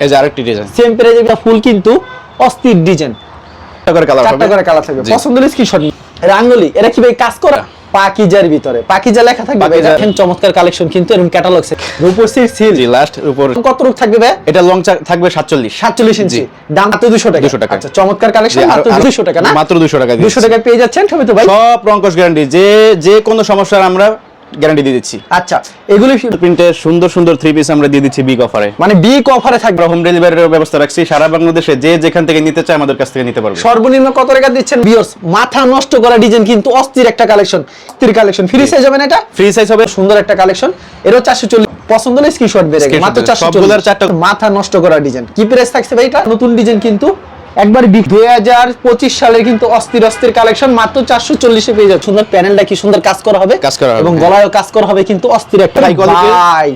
এই যে আরেকটি ডিজাইন সেম প্রাইজের ফুল কিন্তু অস্থির ডিজাইন করে কালার হবে। করে কালার থাকবে। পছন্দ হলে স্ক্রিনশট রাঙ্গুলি এটা কি ভাই কাজ করা? পাকিজার ভিতরে। পাকিজা লেখা থাকবে দেখেন চমৎকার কালেকশন কিন্তু এরকম ক্যাটালগ সিল লাস্ট উপর কত রূপ থাকবে ভাই? এটা লং থাকবে 47 সাতচল্লিশ ইঞ্চি দাম মাত্র দুশো টাকা। 200 টাকা। আচ্ছা চমৎকার কালেকশন মাত্র আর- দুশো টাকা না? মাত্র 200 টাকা দিচ্ছি। দুশো টাকায় পেয়ে যাচ্ছেন তো ভাই? সব রঙ্কশ গ্যারান্টি যে যে কোনো সমস্যার আমরা গ্যারান্টি দিয়ে দিচ্ছি। আচ্ছা এগুলি প্রিন্টের সুন্দর সুন্দর থ্রি পিস আমরা দিয়ে দিচ্ছি বিগ অফারে মানে বিগ অফারে থাকবে। হোম ডেলিভারির ব্যবস্থা রাখছি। সারা বাংলাদেশে যে যেখান থেকে নিতে চায় আমাদের কাছ থেকে নিতে পারবে। সর্বনিম্ন কত টাকা দিচ্ছেন? বিয়র্স মাথা নষ্ট করা ডিজাইন কিন্তু অস্থির একটা কালেকশন অস্থির কালেকশন ফ্রি সাইজ হবে না এটা? ফ্রি সাইজ হবে। সুন্দর একটা কালেকশন এরও চারশো চল্লিশ। পছন্দ হলে স্ক্রিনশট বেড়ে মাত্র বেড়ে- চারশো সবগুলোর চারটা- মাথা নষ্ট করা ডিজাইন কি প্রাইস থাকছে ভাই এটা? নতুন ডিজাইন কিন্তু একবার দুই হাজার পঁচিশ সালের কিন্তু অস্থির অস্থির কালেকশন মাত্র চারশো চল্লিশে পেয়ে যাচ্ছে। সুন্দর প্যানেলটা কি সুন্দর কাজ করা হবে? কাজ করা হবে, এবং হ্যাঁ। গলায়ও কাজ করা হবে কিন্তু অস্থির একটা।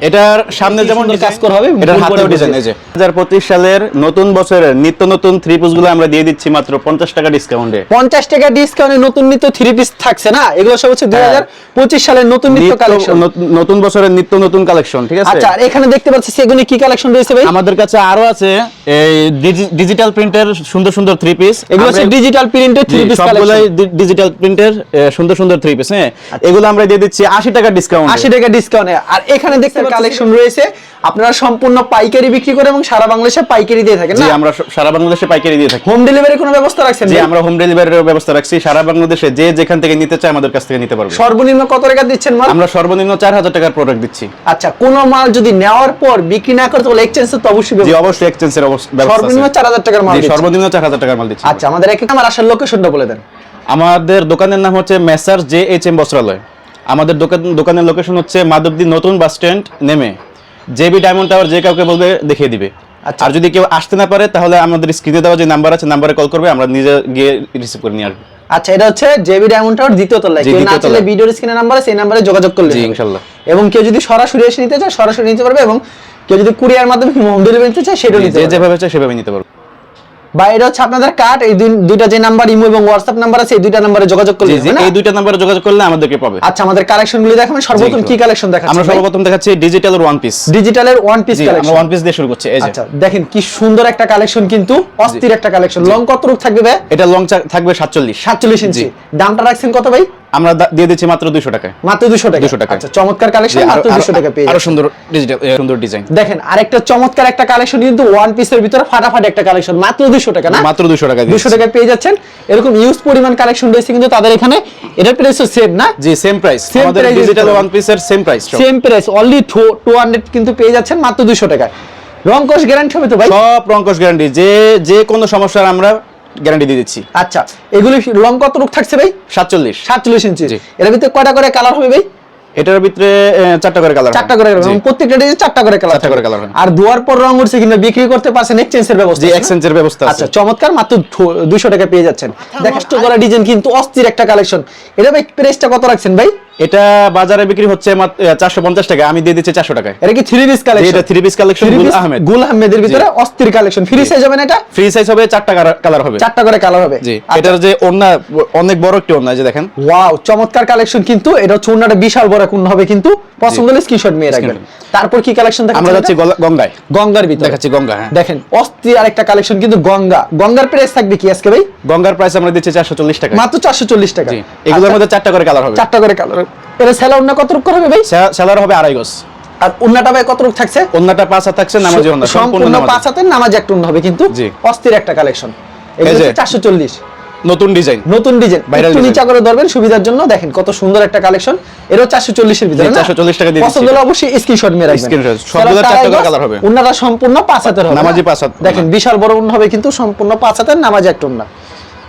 এটার সামনে যেমন কাজ করা হবে, এটার হাতেও ডিজাইন এই যে। 2025 সালের নতুন বছরের নিত্য নতুন থ্রি পিসগুলো আমরা দিয়ে দিচ্ছি মাত্র 50 টাকা ডিসকাউন্টে পঞ্চাশ টাকা ডিসকাউন্টে নতুন নিত্য থ্রি পিস থাকছে না? এগুলো সব হচ্ছে দুই হাজার পঁচিশ সালের নতুন নিত্য কালেকশন নতুন বছরের নিত্য নতুন কালেকশন ঠিক আছে? আচ্ছা আর এখানে দেখতে পাচ্ছি সেগুলি কি কালেকশন রয়েছে ভাই? আমাদের কাছে আরও আছে এই ডিজিটাল প্রিন্টের সুন্দর সুন্দর থ্রি পিস এগুলো হচ্ছে ডিজিটাল প্রিন্টেড থ্রি পিস সবগুলাই ডিজিটাল প্রিন্টের সুন্দর সুন্দর থ্রি পিস হ্যাঁ? এগুলো আমরা দিয়ে দিচ্ছি 80 টাকা ডিসকাউন্ট আশি টাকা ডিসকাউন্টে আর এখানে দেখতে কালেকশন রয়েছে। আপনারা সম্পূর্ণ পাইকারি বিক্রি করে এবং সারা বাংলাদেশে পাইকারি দিয়ে থাকেন জি আমরা সারা বাংলাদেশে পাইকারি দিয়ে থাকি। হোম ডেলিভারি কোনো ব্যবস্থা রাখছেন জি আমরা হোম ডেলিভারির ব্যবস্থা রাখছি। সারা বাংলাদেশে যে যেখান থেকে নিতে চায় আমাদের কাছ থেকে নিতে পারবে। সর্বনিম্ন কত টাকা দিচ্ছেন মাল? আমরা সর্বনিম্ন 4000 টাকার প্রোডাক্ট দিচ্ছি। আচ্ছা কোন মাল যদি নেওয়ার পর বিক্রি না করতে বলে এক্সচেঞ্জ তো অবশ্যই জি। অবশ্যই এক্সচেঞ্জের ব্যবস্থা সর্বনিম্ন আছে। চার হাজার টাকার মাল জি সর্বনিম্ন 4000 টাকার মাল দিচ্ছি। আচ্ছা আমাদের এক আমার আসার লোকেশনটা বলে দেন। আমাদের দোকানের নাম হচ্ছে মেসার জে এইচ এম বস্ত্রালয়। আমাদের দোকান দোকানের লোকেশন হচ্ছে মাধবদী নতুন বাস স্ট্যান্ড নেমে। জেবি ডায়মন্ড টাওয়ার যে কাউকে বলবে দেখিয়ে দিবে। আচ্ছা। আর যদি কেউ আসতে না পারে তাহলে আমাদের স্ক্রিনে দেওয়া যে নাম্বার আছে নাম্বারে কল করবে আমরা নিজে গিয়ে রিসিভ করে নিয়ে আসব। আচ্ছা এটা হচ্ছে জেবি ডায়মন্ড টাওয়ার দ্বিতীয় তলায়। কেউ না চাইলে ভিডিওর স্ক্রিনে নাম্বার আছে এই নাম্বারে যোগাযোগ করলে। ইনশাল্লাহ। এবং কেউ যদি সরাসরি এসে নিতে চায় সরাসরি নিতে পারবে এবং কেউ যদি কুরিয়ার মাধ্যমে হোম ডেলিভারি নিতে চায় সেটাও নিতে যেভাবে চায় সেভাবে নিতে পারবে। বা এটা হচ্ছে আপনাদের কার্ড এই দুইটা যে নাম্বার ইমো এবং হোয়াটসঅ্যাপ নাম্বার আছে এই দুইটা নাম্বারে যোগাযোগ করলে জি হবে না? এই দুইটা নাম্বারে যোগাযোগ করলে আমাদেরকে পাবে। আচ্ছা আমাদের কালেকশন গুলি দেখাবেন সর্বপ্রথম কি কালেকশন দেখাচ্ছি আমরা সর্বপ্রথম দেখাচ্ছি ডিজিটাল ওয়ান পিস ডিজিটাল এর ওয়ান পিস কালেকশন আমরা ওয়ান পিস দিয়ে শুরু করছি এই যে। আচ্ছা দেখেন কি সুন্দর একটা কালেকশন কিন্তু অস্থির একটা কালেকশন লং কত রূপ থাকবে এটা লং থাকবে 47 সাতচল্লিশ ইঞ্চি দামটা রাখছেন কত ভাই? আমরা দিয়ে দিচ্ছি মাত্র 200 টাকায়। মাত্র দুশো টাকা? 200 টাকা। আচ্ছা চমৎকার কালেকশন মাত্র দুশো টাকা পেয়ে আরও সুন্দর ডিজিটাল সুন্দর ডিজাইন। দেখেন আরেকটা চমৎকার একটা কালেকশন কিন্তু ওয়ান পিসের ভিতরে ফাটাফাটি একটা কালেকশন মাত্র দুশো টাকা না? মাত্র 200 টাকা দুশো টাকায় পেয়ে যাচ্ছেন। এরকম ইউজ পরিমাণ কালেকশন রয়েছে কিন্তু তাদের এখানে এটার প্রাইস সেম না? জি সেম প্রাইস আমাদের ডিজিটাল ওয়ান পিসের same price same price only two hundred কিন্তু পেয়ে যাচ্ছেন মাত্র দুশো টাকায়। রং কোর্স গ্যারান্টি হবে তো ভাই? সব রঙ্কশ গ্যারান্টি যে যে কোনো সমস্যার আমরা গ্যারান্টি দিয়ে দিচ্ছি। আচ্ছা এগুলি লং কত রূপ থাকছে ভাই? 47 সাতচল্লিশ ইঞ্চি এর ভিতরে কয়টা করে কালার হবে ভাই? এটার ভিতরে চারটা করে কালার চারটা করে এবং প্রত্যেকটা ডিজাইন চারটা করে কালার চারটা করে কালার আর দুয়ার পর রং উঠছে কিনা বিক্রি করতে পারছেন এক্সচেঞ্জের ব্যবস্থা জি এক্সচেঞ্জের ব্যবস্থা আচ্ছা আছে। চমৎকার মাত্র দুশো টাকা পেয়ে যাচ্ছেন। দেখা করা ডিজাইন কিন্তু অস্থির একটা কালেকশন এটা ভাই প্রাইসটা কত রাখছেন ভাই? এটা বাজারে বিক্রি হচ্ছে চারশো পঞ্চাশ টাকা আমি দিয়ে দিচ্ছি চারশো টাকায়। এটা কি থ্রি পিস কালেকশন এটা three piece collection Gul Ahmed. Gul আহমেদের ভিতরে অস্থির কালেকশন ফ্রি সাইজ হবে না এটা? ফ্রি সাইজ হবে চারটা কালার হবে। চারটা করে কালার হবে। জি। আচ্ছা। এটার যে ওন্না অনেক বড় একটি ওন্না যে দেখেন। ওয়াও চমৎকার কালেকশন কিন্তু। এটা হচ্ছে অন্যটা বিশাল বড় কোন হবে কিন্তু। পছন্দ হলে স্ক্রিনশট নিয়ে রাখবেন। তারপর কি কালেকশন দেখাচ্ছেন আমরা যাচ্ছি গঙ্গায়। গঙ্গার ভিতরে। দেখাচ্ছি গঙ্গা হ্যাঁ। দেখেন অস্থির আরেকটা কালেকশন কিন্তু গঙ্গা। গঙ্গার প্রাইস থাকবে কি আজকে ভাই? গঙ্গার প্রাইস আমরা দিচ্ছি চারশো চল্লিশ টাকা মাত্র চারশো চল্লিশ টাকা। এগুলোর আচ্ছা, মধ্যে চারটা করে কালার হবে। চারটা করে কালার এটা কত রূপ হবে ভাই? সেলার হবে আড়াই গজ। আর ভাই কত রূপ থাকছে? ওন্নাটা পাঁচ হাত থাকছে নামাজি ওন্না সম্পূর্ণ পাঁচ হাতের নামাজ একটা অন্য হবে কিন্তু অস্থির একটা কালেকশন নতুন ডিজাইন। নতুন ডিজাইন। Design। নিচা করে ধরবেন সুবিধার জন্য দেখেন কত সুন্দর একটা কালেকশন এরও চারশো চল্লিশের ভিতরে জি, না? 440 টাকা দিয়ে পছন্দ হলে অবশ্যই স্ক্রিনশট মেরে রাখবেন। Screenshot, সবগুলো চারটা করে colour হবে। উন্নাটা সম্পূর্ণ পাঁচ হাতের হবে নামাজি পাঁচ হাত, দেখেন বিশাল বড় উন্ন হবে কিন্তু সম্পূর্ণ পাঁচ হাতের নামাজি একটা উন্না।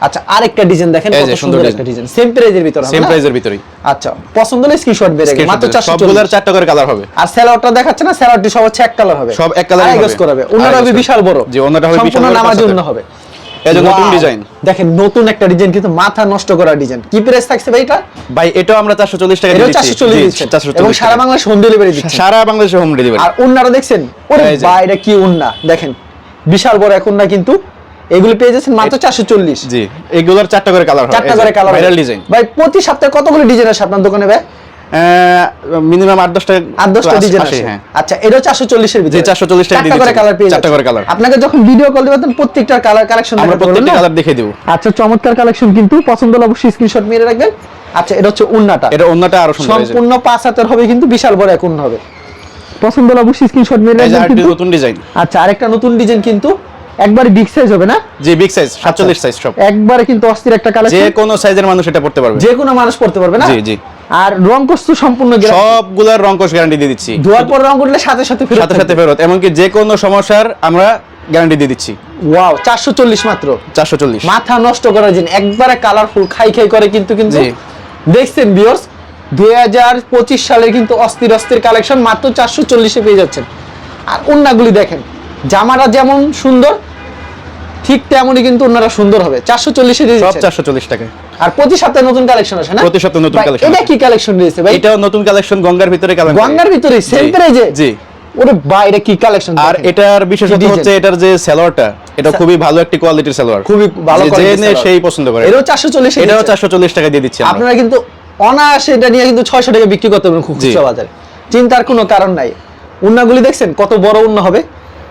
আচ্ছা আরেকটা ডিজাইন দেখেন কত সুন্দর একটা ডিজাইন সেম প্রাইজের ভিতরে সেম না? প্রাইসের ভিতরেই। আচ্ছা পছন্দ হলে স্ক্রিনশট মাত্র চারশো সবগুলোর চারটা করে কালার হবে। আর দেখাচ্ছে না সব হচ্ছে এক কালার হবে। সব এক আড়াই হবে। করাবে ওনার হবে বিশাল বড়। জি, ওনারটা হবে বিশাল সম্পূর্ণ বড়, নামাজ পাঁচ হবে। এই যে নতুন ডিজাইন দেখেন নতুন একটা ডিজাইন কিন্তু মাথা নষ্ট করা ডিজাইন কি প্রাইস থাকছে ভাই এটা? ভাই এটাও আমরা চারশো চল্লিশ টাকা দিচ্ছি। চল্লিশ জি, দিচ্ছেন 440 এবং সারা। বাংলাদেশ হোম ডেলিভারি দিচ্ছেন সারা বাংলাদেশে হোম ডেলিভারি আর উন্নারা দেখছেন? ওরে ভাই এটা কি উন্না? দেখেন বিশাল বড় এক উন্না কিন্তু এগুলি পেয়ে যাচ্ছেন মাত্র চারশো চল্লিশ। জি এগুলোর চারটা করে কালার চারটা করে কালার ভাইরাল ডিজাইন ভাই প্রতি সপ্তাহে কতগুলো ডিজাইন আপনার দোকানে ভাই? মিনিমাম আট দশটা আট দশটা ডিজাইন আসে, হ্যাঁ। আচ্ছা এটা চারশো চল্লিশের ভিতরে? জি, 440 টাকা করে কালার পেয়ে চারটা করে colour। আপনাকে যখন ভিডিও কল দিবেন প্রত্যেকটার কালার কালেকশন আমরা প্রত্যেকটা কালার দেখে দিব। আচ্ছা চমৎকার কালেকশন কিন্তু। পছন্দ হলে অবশ্যই স্ক্রিনশট মেরে রাখবেন। আচ্ছা এটা হচ্ছে উন্নাটা। এটা অন্যটা আরও সুন্দর সম্পূর্ণ পাঁচ হাতের হবে কিন্তু বিশাল বড় এক উন্ন হবে। পছন্দ হলে অবশ্যই স্ক্রিনশট মেরে রাখবেন নতুন ডিজাইন আচ্ছা আরেকটা নতুন ডিজাইন কিন্তু একবারে বিগ সাইজ হবে না? জি বিগ সাইজ 47 সাইজ সব। একবারে কিন্তু অস্থির একটা যে কালেকশন কোনো সাইজের মানুষ এটা পড়তে পারবে। যে কোনো মানুষ পড়তে পারবে না? জি, জি। আর কষ্ট সম্পূর্ণ। সবগুলার গ্যারান্টি দিয়ে দিচ্ছি। ধোয়ার পর রং করলে সাথে সাথে ফেরত সাথে সাথে ফেরত এমনকি যে কোনো সমস্যার আমরা গ্যারান্টি দিয়ে দিচ্ছি। ওয়াও চারশো চল্লিশ মাত্র। চারশো চল্লিশ। মাথা নষ্ট করার জন্য একবারে কালারফুল খাই খাই করে কিন্তু কিন্তু। দেখছেন হাজার পঁচিশ সালের কিন্তু অস্থির অস্থির কালেকশন মাত্র চারশো চল্লিশে পেয়ে যাচ্ছেন। আর অন্যগুলি দেখেন জামাটা যেমন সুন্দর ঠিক তেমনই কিন্তু অন্যরা সুন্দর হবে। চারশো চল্লিশে দিয়ে সব চারশো চল্লিশ টাকা আর প্রতি সপ্তাহে নতুন কালেকশন আসে না? প্রতি সপ্তাহে নতুন collection এটা কি কালেকশন রয়েছে ভাই? এটাও নতুন কালেকশন গঙ্গার ভিতরে কালেকশন। গঙ্গার ভিতরে সেম প্রাইজে জি। ওরে ভাই এটা কি কালেকশন আর এটার বিশেষত্ব হচ্ছে এটার যে সালোয়ারটা এটা খুবই ভালো একটি কোয়ালিটির সালোয়ার। খুবই ভালো quality সেই পছন্দ করে। এটাও চারশো চল্লিশ এটাও চারশো চল্লিশ টাকা দিয়ে দিচ্ছি আপনারা কিন্তু অনায়াসে এটা নিয়ে কিন্তু ছয়শো টাকা বিক্রি করতে পারবেন। খুচরা বাজারে চিন্তার কোনো কারণ নাই। উন্নাগুলি দেখছেন কত বড় উন্না হবে।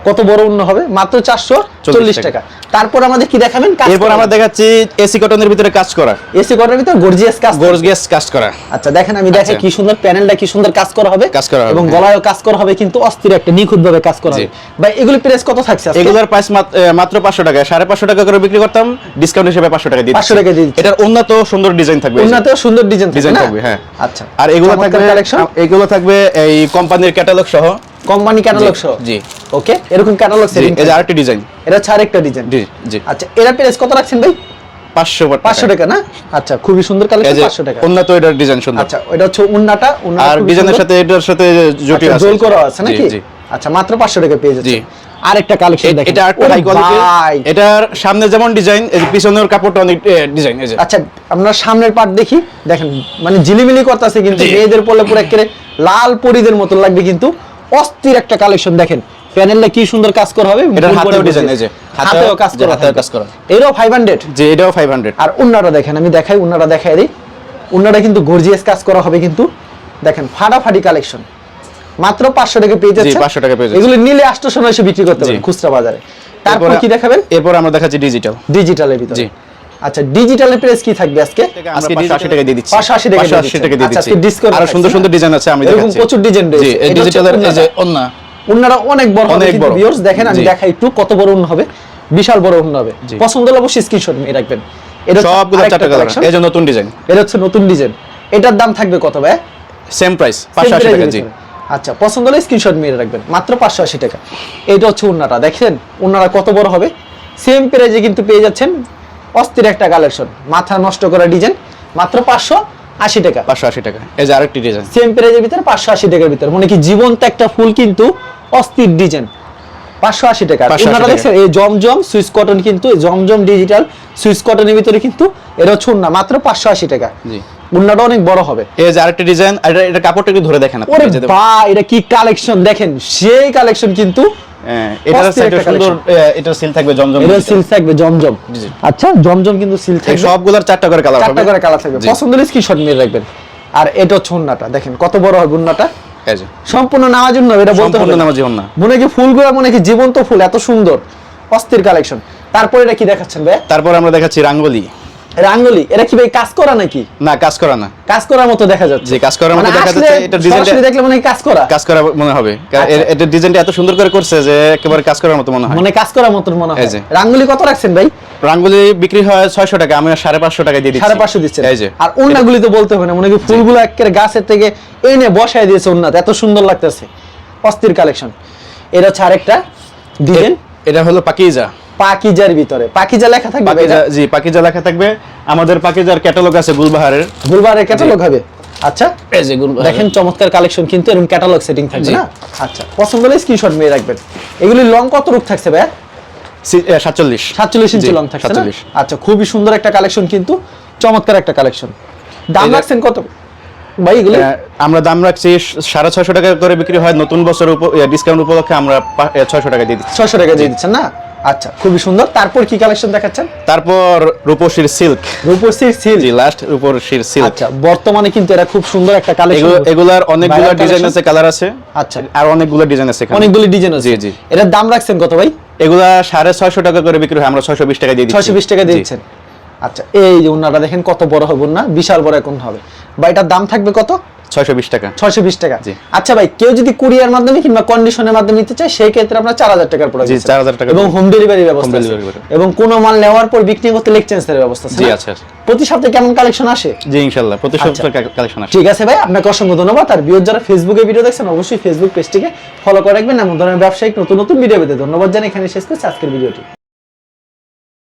কত বড় উন্ন হবে? মাত্র চারশো চল্লিশ টাকা। তারপর আমাদের কি দেখাবেন? এরপর আমরা দেখাচ্ছি এসি কটনের ভিতরে কাজ করা। এসি কটার ভিতরে গর্জিয়াস কাজ গোর্স গ্যাস কাজ করা। আচ্ছা দেখেন আমি দেখে আচ্ছা। কি সুন্দর প্যানেলটা কি সুন্দর কাজ করা হবে। কাজ করা এবং। গলায়ও কাজ করা হবে কিন্তু অস্থির একটা নিখুঁত ভাবে কাজ করা হবে। ভাই এগুলি প্রাইস কত থাকছে? এগুলোর প্রাইস মাত্র পাঁচশো টাকা। সাড়ে পাঁচশো টাকা করে বিক্রি করতাম ডিসকাউন্ট হিসেবে পাঁচশো টাকা দিয়ে 500 টাকা দিচ্ছি। এটার উন্নত সুন্দর ডিজাইন থাকবে। যে। সুন্দর ডিজাইন ডিজাইন থাকবে হ্যাঁ। আচ্ছা। আর এগুলো থাকবে এগুলো থাকবে এই কোম্পানির ক্যাটালগ সহ। কোম্পানি ক্যাটালগ সহ? জি। ওকে এরকম ক্যাটালগ সেটিং এই যে ডিজাইন এটা হচ্ছে আরেকটা ডিজাইন জি জি। আচ্ছা এরা প্রাইস কত রাখছেন ভাই? পাঁচশো পাঁচশো টাকা না? আচ্ছা খুবই সুন্দর কালেকশন যে পাঁচশো টাকা। উন্নত এটার ডিজাইন সুন্দর। আচ্ছা ওটা হচ্ছে উন্নাটা উন্নাটা আর ডিজাইনের সাথে এটার সাথে জুটি আচ্ছা, আছে। জোল করা আছে নাকি? জি। আচ্ছা মাত্র পাঁচশো টাকা পেয়ে যাচ্ছে। জি। আরেকটা কালেকশন দেখেন। এটা ওরে হাই কোয়ালিটি এটার সামনে যেমন ডিজাইন এই পিছনের কাপড়টা অনেক ডিজাইন এই যে। আচ্ছা আমরা সামনের পার্ট দেখি। দেখেন মানে ঝিলিমিলি করতেছে কিন্তু। মেয়েদের পড়লে পুরো একেবারে লাল পরিদের মতো লাগবে কিন্তু। অস্থির একটা কালেকশন দেখেন প্যানেলটা কি সুন্দর কাজ করা হবে ফুল হাতেও বসে। এই যে। হাতেও কাজ করা হাতেও কাজ করা। এরও ফাইভ হান্ড্রেড যে এটাও ফাইভ হান্ড্রেড আর উন্নাটা দেখেন আমি দেখাই উন্নাটা দেখাই দিই উন্নাটা কিন্তু গর্জিয়াস কাজ করা হবে কিন্তু দেখেন ফাটাফাটি কালেকশন মাত্র পাঁচশো টাকা পেয়ে যাচ্ছে 500 টাকা পেয়ে যাচ্ছে। এগুলো নিলে আটশো নয়শো বিক্রি করতে পারেন জি। খুচরা বাজারে তারপর কি দেখাবেন এরপর আমরা দেখাচ্ছি ডিজিটাল ডিজিটালের ভিতরে জি। আচ্ছা ডিজিটালের প্রাইস কি থাকবে আজকে? আজকে পাঁচশো আশি টাকা দিয়ে দিচ্ছি। 580 টাকা দিয়ে 580 টাকা দিয়ে আচ্ছা, দিচ্ছি। আজকে discount আরও সুন্দর সুন্দর ডিজাইন আছে আমি দেখাচ্ছি এরকম প্রচুর ডিজাইন রয়েছে। এই ডিজিটালের এই যে। অন্যা উন্নাটা অনেক বড় হবে কিন্তু ভিউয়ার্স দেখেন আমি দেখাই একটু কত বড় উন্ন হবে বিশাল বড় উন্ন হবে। পছন্দ হলে অবশ্যই স্ক্রিনশট নিয়ে রাখবেন। এটা সবগুলো চারটা কালার collection। এই যে নতুন ডিজাইন এটা হচ্ছে নতুন ডিজাইন এটার দাম থাকবে কত ভাই? সেম প্রাইস পাঁচশো আশি টাকা জি। আচ্ছা পছন্দ হলে স্ক্রিনশট মেরে রাখবেন। মাত্র পাঁচশো আশি টাকা। এটা হচ্ছে উন্নাটা। দেখেন উন্নাটা কত বড় হবে? সেম প্রাইজে কিন্তু পেয়ে যাচ্ছেন অস্থির একটা কালেকশন মাথা নষ্ট করা ডিজাইন মাত্র পাঁচশো আশি টাকা। পাঁচশো আশি টাকা। এই যে আরেকটি ডিজাইন সেম প্রাইজের ভিতরে পাঁচশো আশি টাকার ভিতরে। মানে কি জীবন্ত একটা ফুল কিন্তু অস্থির ডিজাইন পাঁচশো আশি টাকা। 580 উন্নাটা টাকা। দেখছেন এই জমজম সুইস কটন কিন্তু জমজম ডিজিটাল সুইস কটনের ভিতরে কিন্তু এটা হচ্ছে উন্না মাত্র পাঁচশো আশি টাকা। উন্নাটা অনেক বড় হবে। এই যে আরেকটি ডিজাইন এটা কাপড়টা একটু ধরে দেখেন ওরে। বা এটা কি কালেকশন দেখেন সেই কালেকশন কিন্তু এটার একটা সুন্দর এটা সিল থাকবে জমজম এটা সিল থাকবে জমজম। আচ্ছা জমজম কিন্তু সিল থাকবে। সবগুলোর চারটা করে কালার চারটা করে কালার থাকবে। পছন্দ হলে স্ক্রিনশট নিয়ে রাখবেন। আর এটা হচ্ছে উন্নাটা দেখেন কত বড় হবে উন্নাটা সম্পূর্ণ নামাজ উন্না এটা বলতে সম্পূর্ণ। নামাজি। মনে কি ফুলগুলো মনে কি জীবন্ত ফুল এত সুন্দর। অস্থির কালেকশন তারপরে এটা কি দেখাচ্ছেন ভাই? তারপর আমরা দেখাচ্ছি রাঙ্গলি। রাঙ্গলি এটা কি ভাই কাজ করা নাকি? না কাজ করা না। কাজ করার মতো দেখা যাচ্ছে। জি, কাজ করার মতো মানে দেখা যাচ্ছে, এটার design টা- সরাসরি দেখলে মনে কাজ করা। কাজ করা মনে হবে। আচ্ছা। এটার ডিজাইনটা এত সুন্দর করে করছে যে একেবারে কাজ করার মতো মনে হয়। মানে কাজ করার মতো মনে হয়। রাঙ্গুলি কত রাখছেন ভাই? রাঙ্গুলি বিক্রি হয় ছয়শো টাকা আমি সাড়ে পাঁচশো টাকা দিয়ে দিচ্ছি। সাড়ে পাঁচশো দিচ্ছেন। এই যে। আর উন্নাগুলি তো বলতে হবে না মনে হয় কি ফুলগুলো একেবারে গাছের থেকে এনে বসায় দিয়েছে উন্নাতে এত সুন্দর লাগতেছে। অস্থির কালেকশন এটা হচ্ছে আরেকটা ডিজাইন এটা হলো পাকিজা। পাকিজার ভিতরে। পাকিজা লেখা থাকবে জি পাকিজা লেখা থাকবে। আমাদের পাকিজার ক্যাটালগ আছে গুলবাহারের। গুলবারের ক্যাটালগ হবে? আচ্ছা। এই যে দেখেন চমৎকার কালেকশন কিন্তু এরকম ক্যাটালগ সেটিং থাকবে না? আচ্ছা পছন্দ হলে স্ক্রিনশট মেরে রাখবেন। এগুলি লং কত রূপ থাকছে ভাই সাতচল্লিশ। সাতচল্লিশ ইঞ্চি লং থাকছে 47 আচ্ছা খুবই সুন্দর একটা কালেকশন কিন্তু চমৎকার একটা কালেকশন দাম রাখছেন কত? ভাই এগুলি? আমরা দাম রাখছি সাড়ে ছয়শো টাকা করে বিক্রি হয়। নতুন বছর ডিসকাউন্ট উপলক্ষে আমরা ছয়শো টাকা দিয়ে দিচ্ছি। ছয়শো টাকা দিয়ে দিচ্ছেন না? আচ্ছা খুবই সুন্দর। তারপর কি কালেকশন দেখাচ্ছেন? তারপর রূপসীর সিল্ক রূপসী সিল্ক লাস্ট রূপসীর সিল্ক আচ্ছা বর্তমানে কিন্তু এটা খুব সুন্দর একটা কালেকশন এগুলার অনেকগুলো ডিজাইন আছে কালার আছে। আচ্ছা। আর অনেকগুলো ডিজাইন আছে এখানে। অনেকগুলো ডিজাইন আছে। জি, জি। এটার দাম রাখছেন কত ভাই? এগুলা সাড়ে ছয়শো টাকা করে বিক্রি হয় আমরা ছয়শো বিশ টাকা দিয়ে দিচ্ছি। ছয়শো বিশ টাকা জি। আচ্ছা এই যে উন্নাটা দেখেন কত বড় হবে না বিশাল বড় এখন হবে। বা এটার দাম থাকবে কত? ছয়শো বিশ টাকা। ছয়শো বিশ টাকা। জি। আচ্ছা ভাই কেউ যদি কুরিয়ার মাধ্যমে কিংবা কন্ডিশনের মাধ্যমে নিতে চায় সেই ক্ষেত্রে আমরা চার হাজার টাকার পরে জি, 4,000 টাকা এবং হোম ডেলিভারি ব্যবস্থা। এবং কোনো মাল নেওয়ার পর বিক্রি করতে লেক চেঞ্জের ব্যবস্থা জি? আছে। প্রতি সপ্তাহে কেমন কালেকশন আসে? জি ইনশাল্লাহ প্রতি আচ্ছা। সপ্তাহে কালেকশন আসে। ঠিক আছে ভাই আপনাকে অসংখ্য ধন্যবাদ। আর যারা ফেসবুকে ভিডিও দেখছেন অবশ্যই ফেসবুক পেজটিকে ফলো করে রাখবেন। এমন ধরনের ব্যবসায়িক নতুন নতুন ভিডিও পেতে ধন্যবাদ জানাই। এখানে শেষ করছি আজকের ভিডিওটি